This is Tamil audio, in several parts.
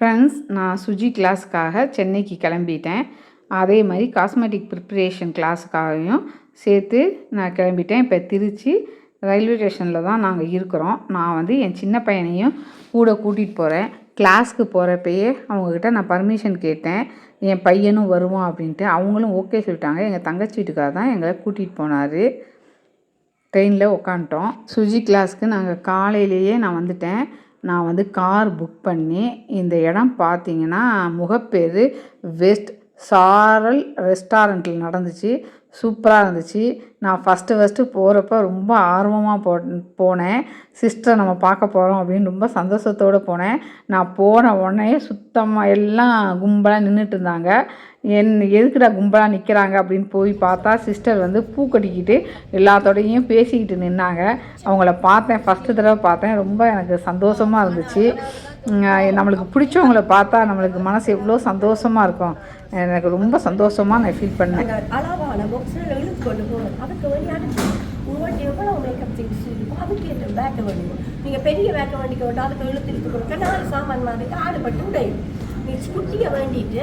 ஃப்ரெண்ட்ஸ் நான் சுஜி கிளாஸுக்காக சென்னைக்கு கிளம்பிட்டேன். அதே மாதிரி காஸ்மெட்டிக் ப்ரிப்ரேஷன் கிளாஸுக்காகவும் சேர்த்து நான் கிளம்பிட்டேன். இப்போ திருச்சி ரயில்வே ஸ்டேஷனில் தான் நாங்கள் இருக்கிறோம். நான் வந்து என் சின்ன பையனையும் கூட கூட்டிகிட்டு போகிறேன் கிளாஸ்க்கு போகிறப்பயே அவங்கக்கிட்ட நான் பர்மிஷன் கேட்டேன். என் பையனும் வருவான் அப்படின்ட்டு அவங்களும் ஓகே சொல்லிட்டாங்க. எங்கள் தங்கச்சி வீட்டுக்காக தான் எங்களை கூட்டிகிட்டு போனார். ட்ரெயினில் உக்காந்துட்டோம். சுஜி கிளாஸ்க்கு நாங்கள் காலையிலேயே நான் வந்துட்டேன். நான் வந்து கார் புக் பண்ணி இந்த இடம் பார்த்தீங்கன்னா முகப்பேர் வெஸ்ட் சாரல் ரெஸ்டாரண்ட்டில் நடந்துச்சு. சூப்பராக இருந்துச்சு. நான் ஃபஸ்ட்டு ஃபஸ்ட்டு போகிறப்ப ரொம்ப ஆர்வமாக போ போனேன். சிஸ்டரை நம்ம பார்க்க போகிறோம் அப்படின்னு ரொம்ப சந்தோஷத்தோடு போனேன். நான் போன உடனே சுத்தமாக எல்லாம் கும்பலாக நின்றுட்டு இருந்தாங்க. என் எதுக்குடா கும்பலாக நிற்கிறாங்க அப்படின்னு போய் பார்த்தா சிஸ்டர் வந்து பூ கட்டிக்கிட்டு எல்லாத்தோடையும் பேசிக்கிட்டு நின்னாங்க. அவங்கள பார்த்தேன் ஃபஸ்ட்டு தடவை பார்த்தேன். ரொம்ப எனக்கு சந்தோஷமாக இருந்துச்சு. நம்மளுக்கு பிடிச்சவங்கள பார்த்தா நம்மளுக்கு மனசு எவ்வளோ சந்தோஷமாக இருக்கும். எனக்கு ரொம்ப சந்தோஷமாக நான் ஃபீல் பண்ணேன். உங்கள்கிட்ட எவ்வளோ மேக்கப் திங்ஸ் இருக்கும் அதுக்கு ஏற்ற பேக்கை வேணும் நீங்கள் பெரிய பேக்கை வேண்டிக்க அதுக்கு இழுத்து இழுத்து கொடுக்க நாலு சாமான் மாதிரி ஆடுபட்டு உடையும் நீ குட்டியை வேண்டிட்டு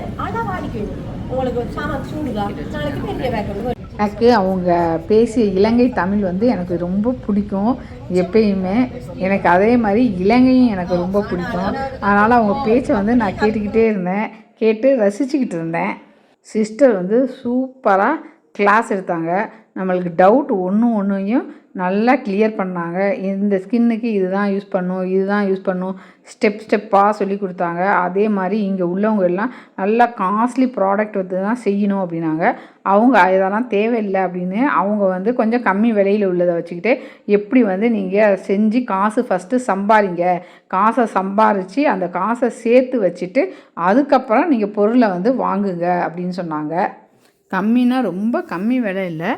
உங்களுக்கு சாமான் நாளைக்கு பெரிய. எனக்கு அவங்க பேசிய இலங்கை தமிழ் வந்து எனக்கு ரொம்ப பிடிக்கும். எப்பயுமே எனக்கு அதே மாதிரி இலங்கையும் எனக்கு ரொம்ப பிடிக்கும். அதனால் அவங்க பேச்சை வந்து நான் கேட்டுக்கிட்டே இருந்தேன். கேட்டு ரசிச்சுக்கிட்டு இருந்தேன். சிஸ்டர் வந்து சூப்பராக கிளாஸ் எடுத்தாங்க. நம்மளுக்கு டவுட் ஒன்று ஒன்றையும் நல்லா கிளியர் பண்ணாங்க. இந்த ஸ்கின்னுக்கு இதுதான் யூஸ் பண்ணும் இதுதான் யூஸ் பண்ணும் ஸ்டெப் ஸ்டெப்பாக சொல்லி கொடுத்தாங்க. அதே மாதிரி இங்கே உள்ளவங்க எல்லாம் நல்லா காஸ்ட்லி ப்ராடக்ட் வந்து தான் செய்யணும் அப்படின்னாங்க. அவங்க இதெல்லாம் தேவையில்லை அப்படின்னு அவங்க வந்து கொஞ்சம் கம்மி விலையில் உள்ளதை வச்சுக்கிட்டு எப்படி வந்து நீங்கள் செஞ்சு காசு ஃபஸ்ட்டு சம்பாதிங்க. காசை சம்பாரித்து அந்த காசை சேர்த்து வச்சுட்டு அதுக்கப்புறம் நீங்கள் பொருளை வந்து வாங்குங்க அப்படின்னு சொன்னாங்க. கம்மினா ரொம்ப கம்மி விலை இல்லை.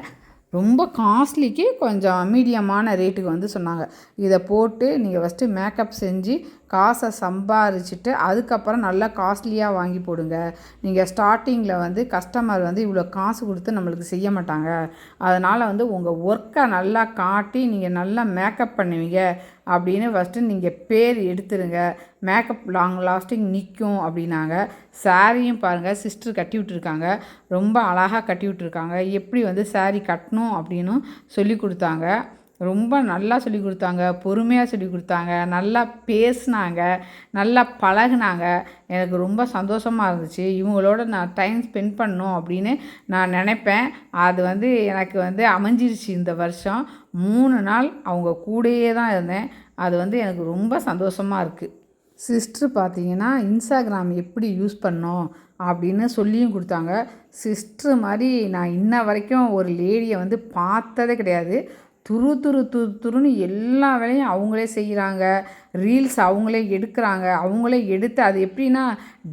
ரொம்ப காஸ்ட்லிக்கு கொஞ்சம் மீடியமான ரேட்டுக்கு வந்து சொன்னாங்க. இதை போட்டு நீங்கள் ஃபஸ்ட்டு மேக்கப் செஞ்சு காசை சம்பாரிச்சிட்டு அதுக்கப்புறம் நல்லா காஸ்ட்லியாக வாங்கி போடுங்க. நீங்கள் ஸ்டார்டிங்கில் வந்து கஸ்டமர் வந்து இவ்வளோ காசு கொடுத்து நம்மளுக்கு செய்ய மாட்டாங்க. அதனால் வந்து உங்கள் ஒர்க்கை நல்லா காட்டி நீங்கள் நல்லா மேக்கப் பண்ணுவீங்க. அப்படின்னு ஃபஸ்ட்டு நீங்கள் பேர் எடுத்துருங்க. மேக்கப் லாங் லாஸ்டிங் நிற்கும் அப்படின்னாங்க. சாரியும் பாருங்கள் சிஸ்டர் கட்டி விட்டுருக்காங்க. ரொம்ப அழகாக கட்டி விட்டுருக்காங்க. எப்படி வந்து saree கட்டணும் அப்படின்னு சொல்லி கொடுத்தாங்க. ரொம்ப நல்லா சொல்லி கொடுத்தாங்க பொறுமையாக சொல்லி கொடுத்தாங்க நல்லா பேசினாங்க நல்லா பழகுனாங்க. எனக்கு ரொம்ப சந்தோஷமாக இருந்துச்சு. இவங்களோட நான் டைம் ஸ்பெண்ட் பண்ணணும் அப்படின்னு நான் நினைப்பேன். அது வந்து எனக்கு வந்து அமைஞ்சிருச்சு இந்த வருஷம். மூணு நாள் அவங்க கூடயே தான் இருந்தேன். அது வந்து எனக்கு ரொம்ப சந்தோஷமாக இருக்குது சிஸ்டர் பார்த்தீங்கன்னா இன்ஸ்டாகிராம் எப்படி யூஸ் பண்ணோம் அப்படின்னு சொல்லியும் கொடுத்தாங்க. சிஸ்டர் மாதிரி நான் இன்ன வரைக்கும் ஒரு லேடியை வந்து பார்த்ததே கிடையாது. துரு துரு துரு துருன்னு எல்லா வேலையும் அவங்களே செய்கிறாங்க ரீல்ஸ் அவங்களே எடுக்கிறாங்க. அவங்களே எடுத்து அது எப்படின்னா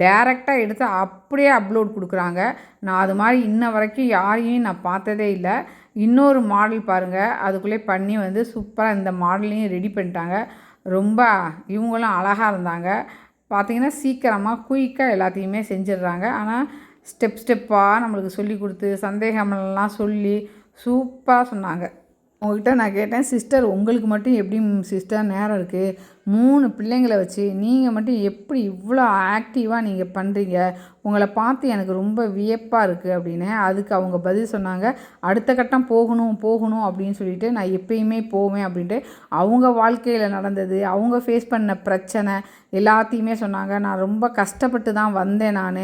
டேரெக்டாக எடுத்து அப்படியே அப்லோட் கொடுக்குறாங்க. நான் அது மாதிரி இன்ன வரைக்கும் யாரையும் நான் பார்த்ததே இல்லை. இன்னொரு மாடல் பாருங்கள் அதுக்குள்ளே பண்ணி வந்து சூப்பராக இந்த மாடலையும் ரெடி பண்ணிட்டாங்க. ரொம்ப இவங்களும் அழகாக இருந்தாங்க. பார்த்தீங்கன்னா சீக்கிரமாக குயிக்காக எல்லாத்தையுமே செஞ்சிடுறாங்க. ஆனால் ஸ்டெப் ஸ்டெப்பாக நம்மளுக்கு சொல்லி கொடுத்து சந்தேகமெல்லாம் சொல்லி சூப்பராக சொன்னாங்க. உங்ககிட்ட நான் கேட்டேன் சிஸ்டர் உங்களுக்கு மட்டும் எப்படி சிஸ்டர் நேரம் இருக்குது மூணு பிள்ளைங்களை வச்சு நீங்கள் மட்டும் எப்படி இவ்வளோ ஆக்டிவாக நீங்கள் பண்ணுறீங்க உங்களை பார்த்து எனக்கு ரொம்ப வியப்பாக இருக்குது அப்படின்னு அதுக்கு அவங்க பதில் சொன்னாங்க. அடுத்த கட்டம் போகணும் போகணும் அப்படின்னு சொல்லிட்டு நான் எப்பயுமே போவேன் அப்படின்ட்டு அவங்க வாழ்க்கையில் நடந்தது அவங்க ஃபேஸ் பண்ண பிரச்சனை எல்லாத்தையுமே சொன்னாங்க. நான் ரொம்ப கஷ்டப்பட்டு தான் வந்தேன் நான்.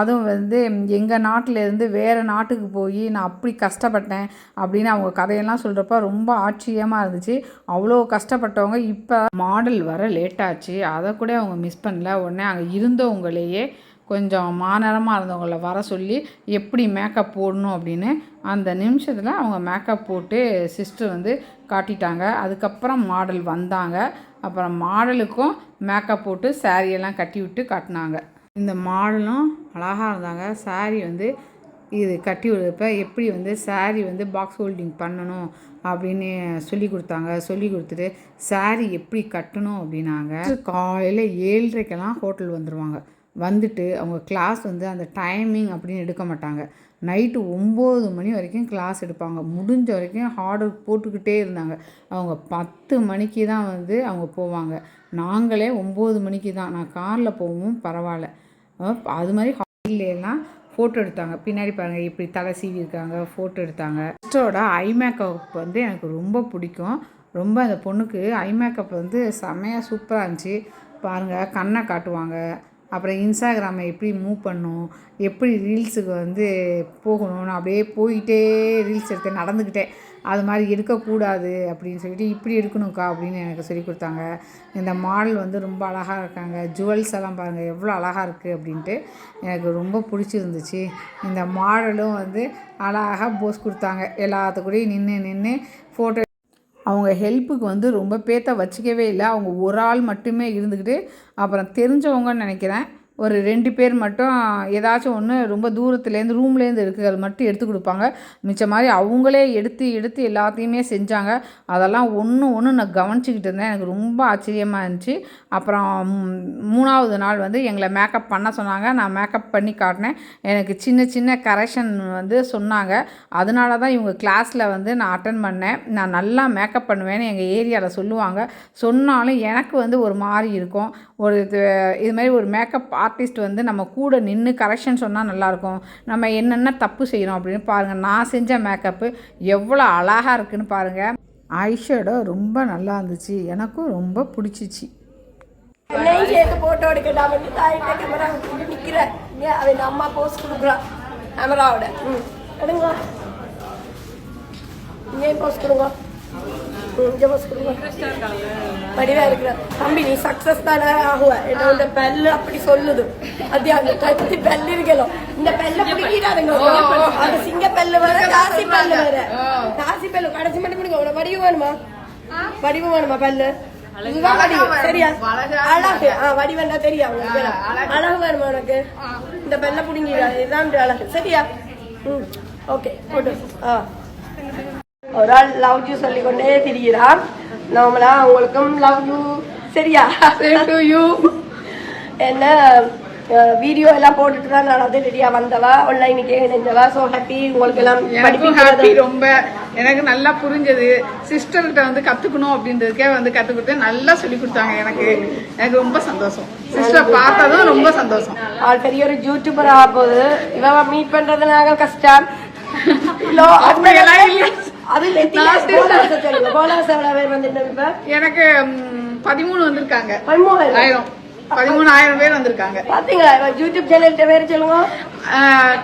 அதுவும் வந்து எங்கள் நாட்டிலேருந்து வேறு நாட்டுக்கு போய் நான் அப்படி கஷ்டப்பட்டேன் அப்படின்னு அவங்க கதையெல்லாம் சொல்கிறப்ப ரொம்ப ஆச்சரியமாக இருந்துச்சு. அவ்வளோ கஷ்டப்பட்டவங்க இப்போ மாடல் வர லேட்டாச்சு. அதை கூட அவங்க மிஸ் பண்ணல. உடனே அங்கே இருந்தவங்களையே கொஞ்சம் மாநரமாக இருந்தவங்கள வர சொல்லி எப்படி மேக்கப் போடணும்? அப்படின்னு அந்த நிமிஷத்தில் அவங்க மேக்கப் போட்டு சிஸ்டர் வந்து காட்டிட்டாங்க. அதுக்கப்புறம் மாடல் வந்தாங்க. அப்புறம் மாடலுக்கும் மேக்கப் போட்டு சாரியெல்லாம் கட்டி விட்டு காட்டினாங்க. இந்த மாடலும் அழகாக இருந்தாங்க. saree வந்து இது கட்டி விடுறப்ப எப்படி வந்து saree வந்து பாக்ஸ் ஹோல்டிங் பண்ணணும் அப்படின்னு சொல்லி கொடுத்தாங்க. சொல்லி கொடுத்துட்டு saree எப்படி கட்டணும் அப்படின்னாங்க. காலையில் ஏழரைக்கெல்லாம் ஹோட்டல் வந்துடுவாங்க வந்துட்டு அவங்க கிளாஸ் வந்து அந்த டைமிங் அப்படின்னு எடுக்க மாட்டாங்க. நைட்டு ஒம்பது மணி வரைக்கும் கிளாஸ் எடுப்பாங்க. முடிஞ்ச வரைக்கும் ஹார்ட் ஒர்க் போட்டுக்கிட்டே இருந்தாங்க. அவங்க பத்து மணிக்கு தான் வந்து அவங்க போவாங்க. நாங்களே ஒம்பது மணிக்கு தான். நான் காரில் போகவும் பரவாயில்ல. அது மாதிரி ஹாஸ்டல்லாம் ஃபோட்டோ எடுத்தாங்க. பின்னாடி பாருங்கள் இப்படி தலை சீவி இருக்காங்க ஃபோட்டோ எடுத்தாங்க. சிஸ்டரோட ஐ மேக்கப் வந்து எனக்கு ரொம்ப பிடிக்கும். ரொம்ப அந்த பொண்ணுக்கு ஐ மேக்கப் வந்து செம்மையாக சூப்பராக இருந்துச்சு. பாருங்கள் கண்ணை காட்டுவாங்க. அப்புறம் இன்ஸ்டாகிராமை எப்படி மூவ் பண்ணும் எப்படி ரீல்ஸுக்கு வந்து போகணும்னு அப்படியே போயிட்டே ரீல்ஸ் எடுத்து நடந்துக்கிட்டே அது மாதிரி எடுக்கக்கூடாது அப்படின்னு சொல்லிட்டு இப்படி எடுக்கணும்க்கா அப்படின்னு எனக்கு சொல்லி கொடுத்தாங்க. இந்த மாடல் வந்து ரொம்ப அழகாக இருக்காங்க. ஜுவல்ஸ் எல்லாம் பாருங்கள் எவ்வளோ அழகாக இருக்குது அப்படின்ட்டு எனக்கு ரொம்ப பிடிச்சிருந்துச்சு. இந்த மாடலும் வந்து அழகாக போஸ் கொடுத்தாங்க. எல்லாத்துக்கூடையும் நின்று நின்று ஃபோட்டோ அவங்க ஹெல்ப்புக்கு வந்து ரொம்ப பேத்த வச்சுக்கவே இல்லை. அவங்க ஒரு ஆள் மட்டுமே இருந்துக்கிட்டு அப்புறம் தெரிஞ்சவங்கன்னு நினைக்கிறேன். ஒரு ரெண்டு பேர் மட்டும் ஏதாச்சும் ஒன்று ரொம்ப தூரத்துலேருந்து ரூம்லேருந்து இருக்கிறது மட்டும் எடுத்து கொடுப்பாங்க. மிச்சம் மாதிரி அவங்களே எடுத்து எடுத்து எல்லாத்தையுமே செஞ்சாங்க. அதெல்லாம் ஒன்று ஒன்று நான் கவனிச்சிக்கிட்டு இருந்தேன். எனக்கு ரொம்ப ஆச்சரியமாக இருந்துச்சு. அப்புறம் மூணாவது நாள் வந்து எங்களை மேக்கப் பண்ண சொன்னாங்க. நான் மேக்கப் பண்ணி காட்டினேன். எனக்கு சின்ன சின்ன கரெக்ஷன் வந்து சொன்னாங்க. அதனால தான் இவங்க கிளாஸில் வந்து நான் அட்டன் பண்ணேன். நான் நல்லா மேக்கப் பண்ணுவேன்னு எங்கள் ஏரியாவில் சொல்லுவாங்க. சொன்னாலும் எனக்கு வந்து ஒரு மாதிரி இருக்கும். ஒரு இது மாதிரி ஒரு மேக்கப் ஆர்டிஸ்ட் வந்து நம்ம கூட நின்று கரெக்ஷன் சொன்னால் நல்லாயிருக்கும் நம்ம என்னென்ன தப்பு செய்கிறோம் அப்படின்னு பாருங்கள் நான் செஞ்ச மேக்கப்பு எவ்வளோ அழகாக இருக்குன்னு பாருங்கள் ஐஷேடோ ரொம்ப நல்லா இருந்துச்சு. எனக்கும் ரொம்ப பிடிச்சிச்சு. சேர்த்து போட்டோ எடுக்கலாம் வந்து தாயிட்ட கேமரா வச்சுட்டு நிக்கிறேன். அவன் அம்மா போஸ் கொடுக்குறான் கேமராவோட ம். எடுங்க. இங்கேயும் கொடுங்க போஸ் கொடுங்க. வடிவா இருக்கிற தம்பி நீ சக்சஸ் தானே ஆகுவ என்னோட பல்லு அப்படி சொல்லுது அது அந்த கத்தி பல்லு இருக்கணும் இந்த பல்ல பிடிக்கிறாருங்க அது சிங்க பல்லு வேற காசி பல்லு வேற காசி பல்லு கடைசி மட்டும் பிடிக்கும் உனக்கு வடிவம் வேணுமா வடிவம் வேணுமா பல்லு அழகு. ஆ வடிவண்டா தெரியும் அழகு. வேணுமா உனக்கு இந்த பல்ல பிடிங்கிறாரு இதுதான் அழகு சரியா ம் ஓகே போட்டு ஆ ஒரு ஆள் லவ் யூ சொல்லி கொண்டே திரிகிறான் நார்மலா உங்களுக்கும் லவ் யூ சரியா? யூ என்ன வீடியோ எல்லாம் போட்டுட்டு தான் நான் அது ரெடியா வந்தவா? ஆன்லைனுக்கே இணைஞ்சவா ஸோ ஹாப்பி உங்களுக்கு எல்லாம் படிப்பிக்கிறது ரொம்ப. எனக்கு நல்லா புரிஞ்சது. சிஸ்டர்கிட்ட வந்து கற்றுக்கணும் அப்படின்றதுக்கே வந்து கற்றுக் கொடுத்து நல்லா சொல்லி கொடுத்தாங்க எனக்கு. எனக்கு ரொம்ப சந்தோஷம். சிஸ்டர் பார்த்ததும் ரொம்ப சந்தோஷம். ஆள் பெரிய ஒரு யூடியூபர் ஆக போகுது. இவ மீட் பண்றது நாங்க கஷ்டம். எனக்கு பதிமூணு வந்திருக்காங்க. பதிமூணாயிரம். பதிமூணாயிரம் பேர் வந்திருக்காங்க. பாத்தீங்களா? யூடியூப் சேனல்கிட்ட பேர் சொல்லுங்க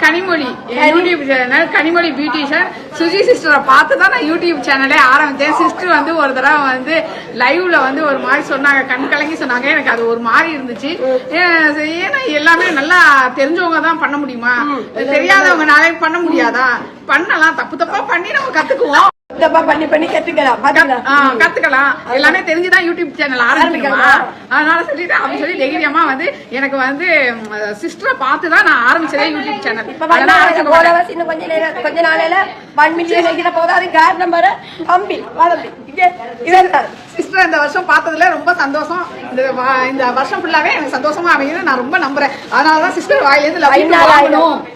Kanimozhi. YouTube channel Kanimozhi beautician Suji சிஸ்டரை பார்த்து தான் நான் யூடியூப் சேனலே ஆரம்பித்தேன். சிஸ்டர் வந்து ஒரு தடவை வந்து லைவ்ல வந்து ஒரு மாதிரி சொன்னாங்க. கண் கலங்கி சொன்னாங்க. எனக்கு அது ஒரு மாதிரி இருந்துச்சு. ஏன் ஏன்னா எல்லாமே நல்லா தெரிஞ்சவங்க தான் பண்ண முடியுமா? தெரியாதவங்க நாளே பண்ண முடியாதா? பண்ணலாம். தப்பு தப்பா பண்ணி நம்ம கத்துக்குவோம். தப்பா பண்ணி பண்ணி கத்துக்கலாம் பாத்தீங்களா? ஆ, கத்துக்கலாம். எல்லாமே தெரிஞ்சுதான் யூடியூப் சேனல் ஆரம்பிக்கணுமா? அதனால சொல்லிட்டு அப்படி சொல்லி தைரியமா வந்து எனக்கு வந்து சிஸ்டரை பார்த்து தான் நான் ஆரம்பிச்சதே யூடியூப் சேனல் இன்னும் கொஞ்ச நேரம் கொஞ்ச நாளையில ஒன் மில்லியன் வைக்கிற போதாது தம்பி இவன் தான் சிஸ்டர் இந்த வருஷம் பார்த்ததுல ரொம்ப சந்தோஷம். இந்த இந்த வருஷம் ஃபுல்லாவே எனக்கு சந்தோஷமா அமையுது நான் ரொம்ப நம்புறேன். அதனால தான் சிஸ்டர் வாயிலேருந்து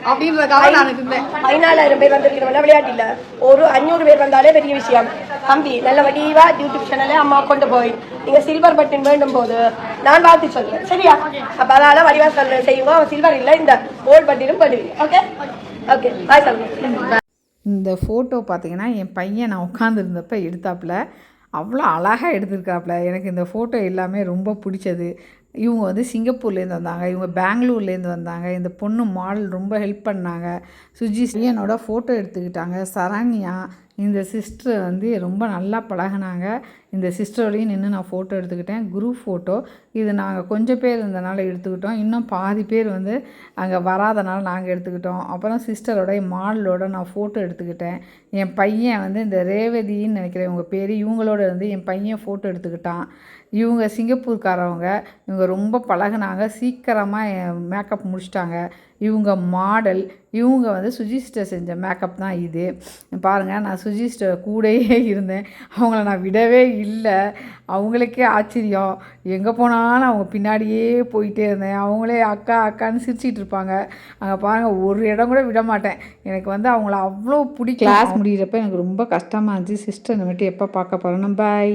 அப்படின்றதுக்காக நான் இருந்தேன் பதினாலாயிரம் பேர் வந்திருக்கிறவங்க விளையாட்டு இல்ல ஒரு அஞ்சூறு பேர் வந்தாலே பெரிய விஷயம் தம்பி நல்ல வடிவா யூடியூப் சேனலே அம்மா கொண்டு போய் நீங்க சில்வர் பட்டன் வேண்டும் போது நான் பார்த்து சொல்றேன் சரியா அப்ப அதனால வடிவா சொல்ல செய்யுங்க அவன் சில்வர் இல்லை இந்த கோல்ட் பட்டினும் பண்ணுவீங்க ஓகே ஓகே பாய் சொல்லுங்க இந்த ஃபோட்டோ பார்த்தீங்கன்னா என் பையன் நான் உட்காந்துருந்தப்ப எடுத்தாப்புல அவ்வளோ அழகாக எடுத்திருக்காப்புல. எனக்கு இந்த ஃபோட்டோ எல்லாமே ரொம்ப பிடிச்சது. இவங்க வந்து சிங்கப்பூர்லேருந்து வந்தாங்க. இவங்க பெங்களூர்லேருந்து வந்தாங்க. இந்த பொண்ணு மாடல் ரொம்ப ஹெல்ப் பண்ணாங்க. சுஜி பையனோட ஃபோட்டோ எடுத்துக்கிட்டாங்க. சரண்யா இந்த சிஸ்டர் வந்து ரொம்ப நல்லா பழகுனாங்க. இந்த சிஸ்டரோடையும் நின்று நான் ஃபோட்டோ எடுத்துக்கிட்டேன். குரூப் ஃபோட்டோ இது நாங்கள் கொஞ்சம் பேர் இருந்தனால எடுத்துக்கிட்டோம். இன்னும் பாதி பேர் வந்து அங்கே வராதனால நாங்கள் எடுத்துக்கிட்டோம். அப்புறம் சிஸ்டரோட என் மாடலோட நான் ஃபோட்டோ எடுத்துக்கிட்டேன். என் பையன் வந்து இந்த ரேவதின்னு நினைக்கிறேன். உங்கள் பேர். இவங்களோட வந்து என் பையன் ஃபோட்டோ எடுத்துக்கிட்டான். இவங்க சிங்கப்பூர்காரவங்க இவங்க ரொம்ப பழகுனாங்க சீக்கிரமாக மேக்கப் முடிச்சிட்டாங்க. இவங்க மாடல் இவங்க வந்து சுஜிஸ்டர் செஞ்ச மேக்கப் தான் இது. பாருங்கள் நான் சுஜிஸ்டர் கூடயே இருந்தேன். அவங்கள நான் விடவே இல்லை. அவங்களுக்கே ஆச்சரியம். எங்கே போனாலும் அவங்க பின்னாடியே போயிட்டே இருந்தேன். அவங்களே அக்கா அக்கான்னு சிரிச்சிட்டு இருப்பாங்க. அங்கே பாருங்கள் ஒரு இடம் கூட விட மாட்டேன். எனக்கு வந்து அவங்கள அவ்வளோ பிடிக்கும். கிளாஸ் முடிகிறப்ப எனக்கு ரொம்ப கஷ்டமாக இருந்துச்சு. சிஸ்டர் மட்டும் எப்போ பார்க்க போகிறோம் பாய்